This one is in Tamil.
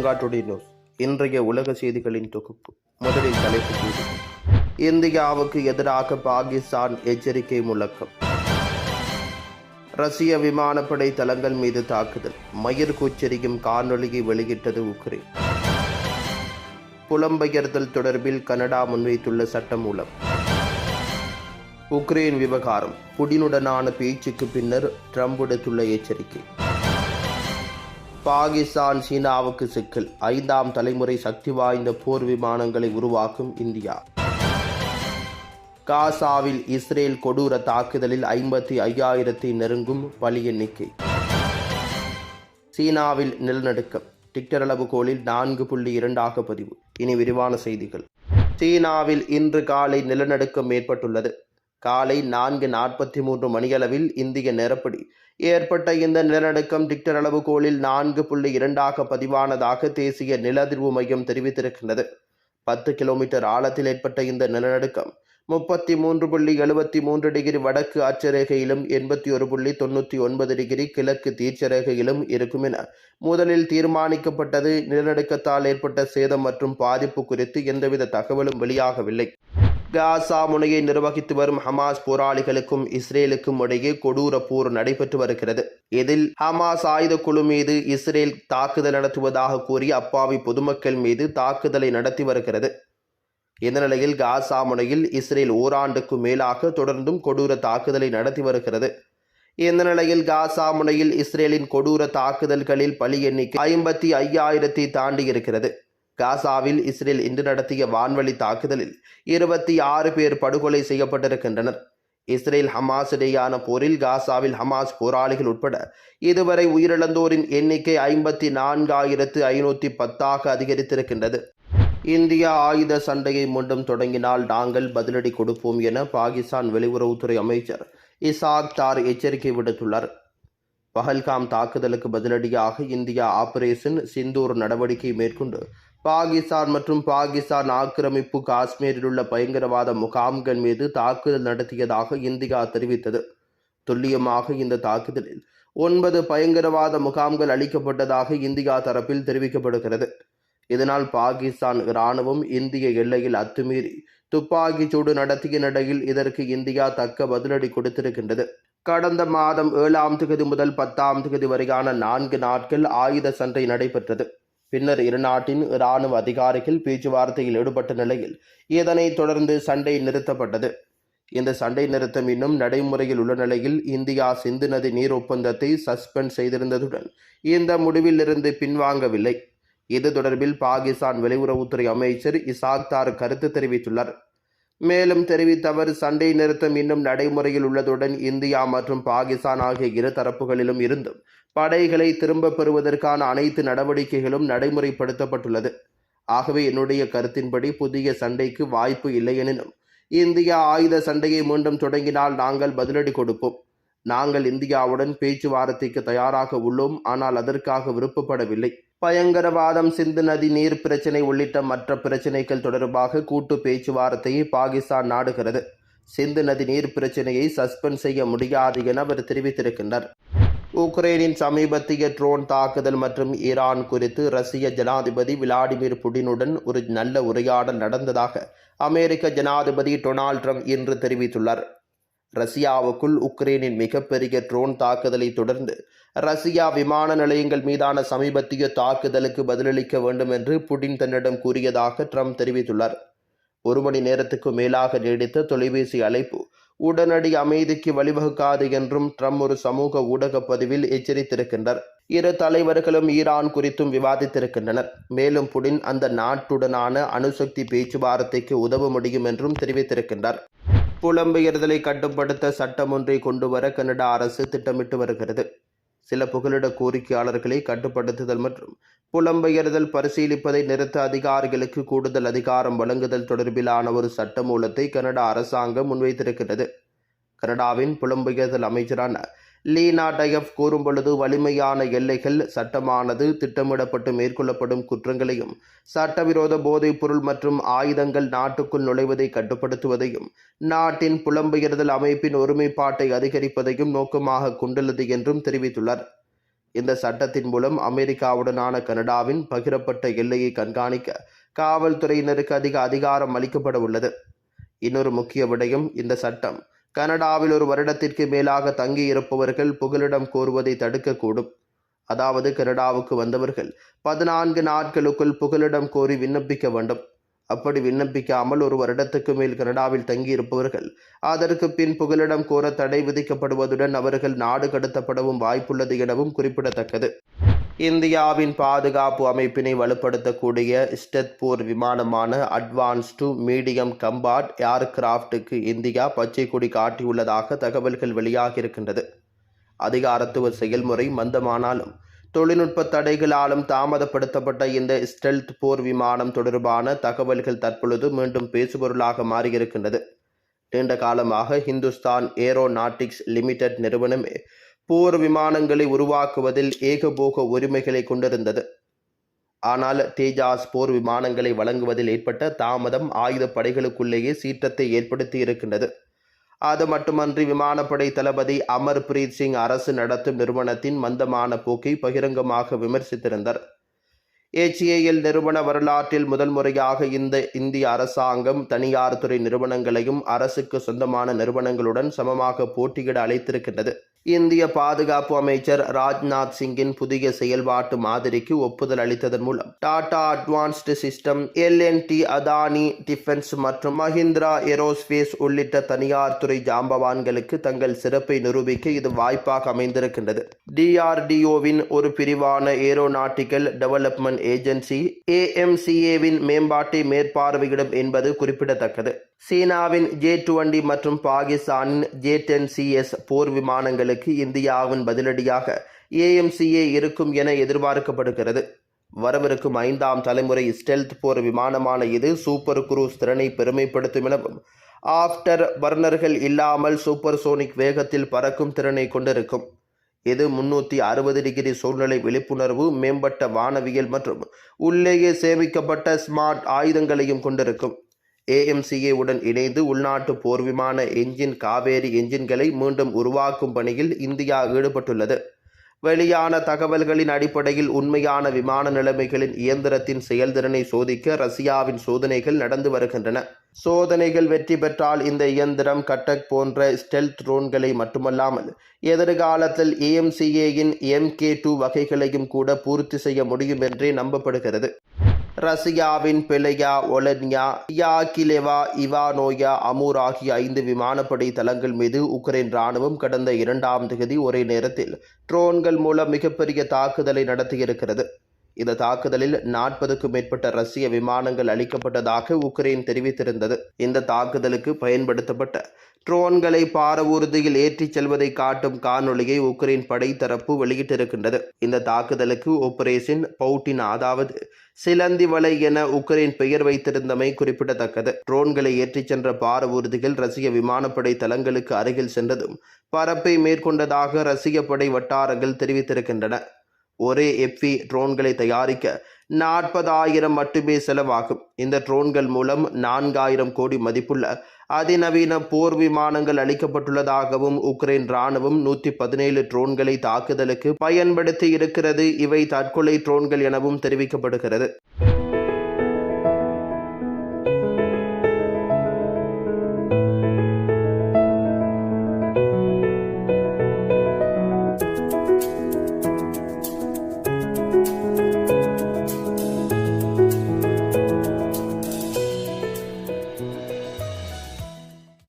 ஸ்ரீலங்கா நியூஸ் இன்றைய உலக செய்திகளின் தொகுப்பு. முதலில் தலைப்பு இந்தியாவுக்கு எதிராக பாகிஸ்தான் எச்சரிக்கை முழக்கம். ரஷ்ய விமானப்படை தளங்கள் மீது தாக்குதல். மயிர் கூச்சரியும் காணொலியை வெளியிட்டது உக்ரைன். புலம்பெயர்தல் தொடர்பில் கனடா முன்வைத்துள்ள சட்டமூலம் உக்ரைன் விவகாரம். புடினுடனான பேச்சுக்கு பின்னர் ட்ரம்ப் விடுத்துள்ள எச்சரிக்கை. பாகிஸ்தான் சீனாவுக்கு சிக்கல். ஐந்தாம் தலைமுறை சக்தி வாய்ந்த போர் விமானங்களை உருவாக்கும் இந்தியா. காசாவில் இஸ்ரேல் கொடூர தாக்குதலில் ஐம்பத்தி ஐயாயிரத்தை நெருங்கும் பலி எண்ணிக்கை. சீனாவில் நிலநடுக்கம். டிக்டர் அளவுகோலில் நான்கு புள்ளி இரண்டாக பதிவு. இனி விரிவான செய்திகள். சீனாவில் இன்று காலை நிலநடுக்கம் ஏற்பட்டுள்ளது. காலை நான்கு நாற்பத்தி மூன்று மணியளவில் இந்திய நேரப்படி. ஏற்பட்ட இந்த நிலநடுக்கம் டிக்டர் அளவுகோலில் நான்கு புள்ளி இரண்டாக பதிவானதாக தேசிய நில அதிர்வு மையம் தெரிவித்திருக்கின்றது. பத்து கிலோமீட்டர் ஆழத்தில் ஏற்பட்ட இந்த நிலநடுக்கம் முப்பத்தி மூன்று புள்ளி எழுபத்தி மூன்று டிகிரி வடக்கு அட்சரேகையிலும் எண்பத்தி ஒரு புள்ளி தொண்ணூற்றி ஒன்பது டிகிரி கிழக்கு தீர்ச்சரேகையிலும் இருக்கும் என முதலில் தீர்மானிக்கப்பட்டது. நிலநடுக்கத்தால் ஏற்பட்ட சேதம் மற்றும் பாதிப்பு குறித்து எந்தவித தகவலும் வெளியாகவில்லை. காசா முனையை நிர்வகித்து வரும் ஹமாஸ் போராளிகளுக்கும் இஸ்ரேலுக்கும் இடையே கொடூர போர் நடைபெற்று வருகிறது. இதில் ஹமாஸ் ஆயுத குழு மீது இஸ்ரேல் தாக்குதல் நடத்துவதாக கூறி அப்பாவி பொதுமக்கள் மீது தாக்குதலை நடத்தி வருகிறது. இந்த நிலையில் காசா முனையில் இஸ்ரேல் ஓராண்டுக்கு மேலாக தொடர்ந்தும் கொடூர தாக்குதலை நடத்தி வருகிறது. இந்த நிலையில் காசா முனையில் இஸ்ரேலின் கொடூர தாக்குதல்களில் பலி எண்ணிக்கை ஐம்பத்தி ஐயாயிரத்தை தாண்டி இருக்கிறது காசாவில் இஸ்ரேல் இன்று நடத்திய வான்வழி தாக்குதலில் இருபத்தி ஆறு பேர் படுகொலை செய்யப்பட்டிருக்கின்றனர். இஸ்ரேல் ஹமாஸ் இடையான போரில் காசாவில் ஹமாஸ் போராளிகள் உட்பட இதுவரை உயிரிழந்தோரின் எண்ணிக்கை ஐம்பத்தி நான்காயிரத்து ஐநூற்றி பத்தாக அதிகரித்திருக்கின்றது. இந்தியா ஆயுத சண்டையை மீண்டும் தொடங்கினால் நாங்கள் பதிலடி கொடுப்போம் என பாகிஸ்தான் வெளியுறவுத்துறை அமைச்சர் இசாக் தார் எச்சரிக்கை விடுத்துள்ளார். பஹல்காம் தாக்குதலுக்கு பதிலடியாக இந்தியா ஆபரேஷன் சிந்தூர் நடவடிக்கை மேற்கொண்டு பாகிஸ்தான் மற்றும் பாகிஸ்தான் ஆக்கிரமிப்பு காஷ்மீரில் உள்ள பயங்கரவாத முகாம்கள் மீது தாக்குதல் நடத்தியதாக இந்தியா தெரிவித்தது. துல்லியமாக இந்த தாக்குதலில் ஒன்பது பயங்கரவாத முகாம்கள் அளிக்கப்பட்டதாக இந்தியா தரப்பில் தெரிவிக்கப்படுகிறது. இதனால் பாகிஸ்தான் இராணுவம் இந்திய எல்லையில் அத்துமீறி துப்பாக்கிச் சூடு நடத்திய நிலையில் இதற்கு இந்தியா தக்க பதிலடி கொடுத்திருக்கின்றது. கடந்த மாதம் ஏழாம் தேதி முதல் பத்தாம் தேதி வரையான நான்கு நாட்கள் ஆயுத சண்டை நடைபெற்றது. பின்னர் இரு நாட்டின் இராணுவ அதிகாரிகள் பேச்சுவார்த்தையில் ஈடுபட்ட நிலையில் இதனை தொடர்ந்து சண்டை நிறுத்தப்பட்டது. இந்த சண்டை நிறுத்தம் இன்னும் நடைமுறையில் உள்ள நிலையில் இந்தியா சிந்து நதி நீர் ஒப்பந்தத்தை சஸ்பெண்ட் செய்திருந்ததுடன் இந்த முடிவிலிருந்து பின்வாங்கவில்லை. இது தொடர்பில் பாகிஸ்தான் வெளியுறவுத்துறை அமைச்சர் இசாக்தார் கருத்து தெரிவித்துள்ளார். மேலும் தெரிவித்த அவர் சண்டை நிறுத்தம் இன்னும் நடைமுறையில் உள்ளதுடன் இந்தியா மற்றும் பாகிஸ்தான் ஆகிய இரு தரப்புகளிலும் இருந்தும் படைகளை திரும்பப் பெறுவதற்கான அனைத்து நடவடிக்கைகளும் நடைமுறைப்படுத்தப்பட்டுள்ளது. ஆகவே என்னுடைய கருத்தின்படி புதிய சண்டைக்கு வாய்ப்பு இல்லையெனினும் இந்தியா ஆயுத சண்டையை மீண்டும் தொடங்கினால் நாங்கள் பதிலடி கொடுப்போம். நாங்கள் இந்தியாவுடன் பேச்சுவார்த்தைக்கு தயாராக உள்ளோம் ஆனால் அதற்காக விருப்பப்படவில்லை. பயங்கரவாதம் சிந்து நதி நீர் பிரச்சினை உள்ளிட்ட மற்ற பிரச்சினைகள் தொடர்பாக கூட்டு பேச்சுவார்த்தையை பாகிஸ்தான் நாடுகிறது. சிந்து நதி நீர் பிரச்சினையை சஸ்பெண்ட் செய்ய முடியாது என அவர் தெரிவித்திருக்கின்றார். உக்ரைனின் சமீபத்திய ட்ரோன் தாக்குதல் மற்றும் ஈரான் குறித்து ரஷ்ய ஜனாதிபதி விளாடிமிர் புடினுடன் ஒரு நல்ல உரையாடல் நடந்ததாக அமெரிக்க ஜனாதிபதி டொனால்ட் ட்ரம்ப் இன்று தெரிவித்துள்ளார். ரஷ்யாவுக்குள் உக்ரைனின் மிகப்பெரிய ட்ரோன் தாக்குதலை தொடர்ந்து ரஷ்யா விமான நிலையங்கள் மீதான சமீபத்திய தாக்குதலுக்கு பதிலளிக்க வேண்டும் என்று புடின் தன்னிடம் கூறியதாக ட்ரம்ப் தெரிவித்துள்ளார். ஒரு மணி நேரத்துக்கு மேலாக நீடித்த தொலைபேசி அழைப்பு உடனடி அமைதிக்கு வழிவகுக்காது என்றும் ட்ரம்ப் ஒரு சமூக ஊடக பதிவில் எச்சரித்திருக்கின்றார். இரு தலைவர்களும் ஈரான் குறித்தும் விவாதித்திருக்கின்றனர். மேலும் புடின் அந்த நாட்டுடனான அணுசக்தி பேச்சுவார்த்தைக்கு உதவ முடியும் என்றும் தெரிவித்திருக்கின்றார். புலம்பெயர்தலை கட்டுப்படுத்த சட்டம் ஒன்றை கொண்டுவர கனடா அரசு திட்டமிட்டு வருகிறது. சில புகலிட கோரிக்கையாளர்களை கட்டுப்படுத்துதல் மற்றும் புலம்பெயர்தல் பரிசீலிப்பதை நிறுத்த அதிகாரிகளுக்கு கூடுதல் அதிகாரம் வழங்குதல் தொடர்பிலான ஒரு சட்ட மூலத்தை கனடா அரசாங்கம் முன்வைத்திருக்கிறது. கனடாவின் புலம்பெயர்தல் அமைச்சரான லீனா டயப் கூறும்பொழுது வலிமையான எல்லைகள் சட்டமானது திட்டமிடப்பட்டு மேற்கொள்ளப்படும் குற்றங்களையும் சட்டவிரோத போதைப் பொருள் மற்றும் ஆயுதங்கள் நாட்டுக்குள் நுழைவதை கட்டுப்படுத்துவதையும் நாட்டின் புலம்பெயர்தல் அமைப்பின் ஒருமைப்பாட்டை அதிகரிப்பதையும் நோக்கமாக கொண்டுள்ளது என்றும் தெரிவித்துள்ளார். இந்த சட்டத்தின் மூலம் அமெரிக்காவுடனான கனடாவின் பகிரப்பட்ட எல்லையை கண்காணிக்க காவல்துறையினருக்கு அதிக அதிகாரம் அளிக்கப்பட உள்ளது இன்னொரு முக்கிய விடயம் இந்த சட்டம் கனடாவில் ஒரு வருடத்திற்கு மேலாக தங்கியிருப்பவர்கள் புகலிடம் கோருவதை தடுக்கக்கூடும். அதாவது கனடாவுக்கு வந்தவர்கள் பதினான்கு நாட்களுக்குள் புகலிடம் கோரி விண்ணப்பிக்க வேண்டும். அப்படி விண்ணப்பிக்காமல் ஒரு வருடத்துக்கு மேல் கனடாவில் தங்கியிருப்பவர்கள் அதற்கு பின் புகலிடம் கோர தடை விதிக்கப்படுவதுடன் அவர்கள் நாடு கடத்தப்படவும் வாய்ப்புள்ளது எனவும் குறிப்பிடத்தக்கது. இந்தியாவின் பாதுகாப்பு அமைப்பினை வலுப்படுத்தக்கூடிய ஸ்டெத் போர் விமானமான அட்வான்ஸ் டு மீடியம் கம்பாட் ஏர்கிராஃப்டுக்கு இந்தியா பச்சை கொடி காட்டியுள்ளதாக தகவல்கள் வெளியாகியிருக்கின்றது. அதிகாரத்துவ செயல்முறை மந்தமானாலும் தொழில்நுட்ப தடைகளாலும் தாமதப்படுத்தப்பட்ட இந்த ஸ்டெல்த் போர் விமானம் தொடர்பான தகவல்கள் தற்பொழுது மீண்டும் பேசுபொருளாக மாறியிருக்கின்றது. நீண்ட காலமாக ஹிந்துஸ்தான் ஏரோநாட்டிக்ஸ் லிமிடெட் நிறுவனம் போர் விமானங்களை உருவாக்குவதில் ஏகபோக உரிமைகளை கொண்டிருந்தது. ஆனால் தேஜாஸ் போர் விமானங்களை வழங்குவதில் ஏற்பட்ட தாமதம் ஆயுதப்படைகளுக்குள்ளேயே சீற்றத்தை ஏற்படுத்தி இருக்கின்றது. அது மட்டுமன்றி விமானப்படை தளபதி அமர்பிரீத் சிங் அரசு நடத்தும் நிறுவனத்தின் மந்தமான போக்கை பகிரங்கமாக விமர்சித்திருந்தார். ஏச்சிஏஎல் நிறுவன வரலாற்றில் முதல் முறையாக இந்த இந்திய அரசாங்கம் தனியார் துறை நிறுவனங்களையும் அரசுக்கு சொந்தமான நிறுவனங்களுடன் சமமாக போட்டியிட அழைத்திருக்கின்றது. இந்திய பாதுகாப்பு அமைச்சர் ராஜ்நாத் சிங்கின் புதிய செயல்பாட்டு மாதிரிக்கு ஒப்புதல் அளித்ததன் மூலம் Tata advanced system L and T Adani defence மற்றும் மஹிந்திரா ஏரோஸ்பேஸ் உள்ளிட்ட தனியார் துறை ஜாம்பவான்களுக்கு தங்கள் சிறப்பை நிரூபிக்க இது வாய்ப்பாக அமைந்திருக்கின்றது. டிஆர்டிஓவின் ஒரு பிரிவான ஏரோநாட்டிக்கல் டெவலப்மெண்ட் ஏஜென்சி ஏஎம்சிஏவின் மேம்பாட்டை மேற்பார்வையிடும் என்பது குறிப்பிடத்தக்கது. சீனாவின் ஜே டுவெண்டி மற்றும் பாகிஸ்தானின் ஜே டென் சிஎஸ் போர் விமானங்களுக்கு இந்தியாவின் பதிலடியாக ஏஎம்சிஏ இருக்கும் என எதிர்பார்க்கப்படுகிறது. வரவிருக்கும் ஐந்தாம் தலைமுறை ஸ்டெல்த் போர் விமானமான இது சூப்பர் குரூஸ் திறனை பெருமைப்படுத்தும் எனவும் ஆஃப்டர் பர்னர்கள் இல்லாமல் சூப்பர் சோனிக் வேகத்தில் பறக்கும் திறனை கொண்டிருக்கும். இது முன்னூற்றி அறுபது டிகிரி சூழ்நிலை விழிப்புணர்வு மேம்பட்ட வானவியல் மற்றும் உள்ளேயே சேமிக்கப்பட்ட ஸ்மார்ட் ஆயுதங்களையும் கொண்டிருக்கும். ஏஎம்சிஏ உடன் இணைந்து உள்நாட்டு போர் விமான எஞ்சின் காவேரி எஞ்சின்களை மீண்டும் உருவாக்கும் பணியில் இந்தியா ஈடுபட்டுள்ளது. வெளியான தகவல்களின் அடிப்படையில் உண்மையான விமான நிலைமைகளின் இயந்திரத்தின் செயல்திறனை சோதிக்க ரஷ்யாவின் சோதனைகள் நடந்து வருகின்றன. சோதனைகள் வெற்றி பெற்றால் இந்த இயந்திரம் கட்டக் போன்ற ஸ்டெல்த் ட்ரோன்களை மட்டுமல்லாமல் எதிர்காலத்தில் ஏஎம்சிஏயின் எம்கே டூ வகைகளையும் கூட பூர்த்தி செய்ய முடியும் என்றே நம்பப்படுகிறது. ரஷ்யாவின் பெலையா ஒலன்யா யாகிலெவா இவானோயா அமூர் ஆகிய ஐந்து விமானப்படை தளங்கள் மீது உக்ரைன் ராணுவம் கடந்த இரண்டாம் தேதி ஒரே நேரத்தில் ட்ரோன்கள் மூலம் மிகப்பெரிய தாக்குதலை நடத்தியிருக்கிறது. இந்த தாக்குதலில் நாற்பதுக்கும் மேற்பட்ட ரஷ்ய விமானங்கள் அளிக்கப்பட்டதாக உக்ரைன் தெரிவித்திருந்தது. இந்த தாக்குதலுக்கு பயன்படுத்தப்பட்ட ட்ரோன்களை பாரவூர்தியில் ஏற்றிச் செல்வதை காட்டும் காணொளியை உக்ரைன் படை தரப்பு வெளியிட்டிருக்கின்றது. இந்த தாக்குதலுக்கு ஆபரேஷன் பவுட்டின் அதாவது சிலந்தி வலை என உக்ரைன் பெயர் வைத்திருந்தமை குறிப்பிடத்தக்கது. ட்ரோன்களை ஏற்றிச் சென்ற பாரவூர்திகள் ரஷ்ய விமானப்படை தளங்களுக்கு அருகில் சென்றதும் பரப்பை மேற்கொண்டதாக ரஷ்ய படை வட்டாரங்கள் தெரிவித்திருக்கின்றன. ஒரே எஃப்இ ட்ரோன்களை தயாரிக்க நாற்பதாயிரம் மட்டுமே செலவாகும். இந்த ட்ரோன்கள் மூலம் நான்காயிரம் கோடி மதிப்புள்ள அதிநவீன போர் விமானங்கள் அளிக்கப்பட்டுள்ளதாகவும் உக்ரைன் ராணுவம் நூற்றி பதினேழு ட்ரோன்களை தாக்குதலுக்கு பயன்படுத்தி இருக்கிறது. இவை தற்கொலை ட்ரோன்கள் எனவும் தெரிவிக்கப்படுகிறது.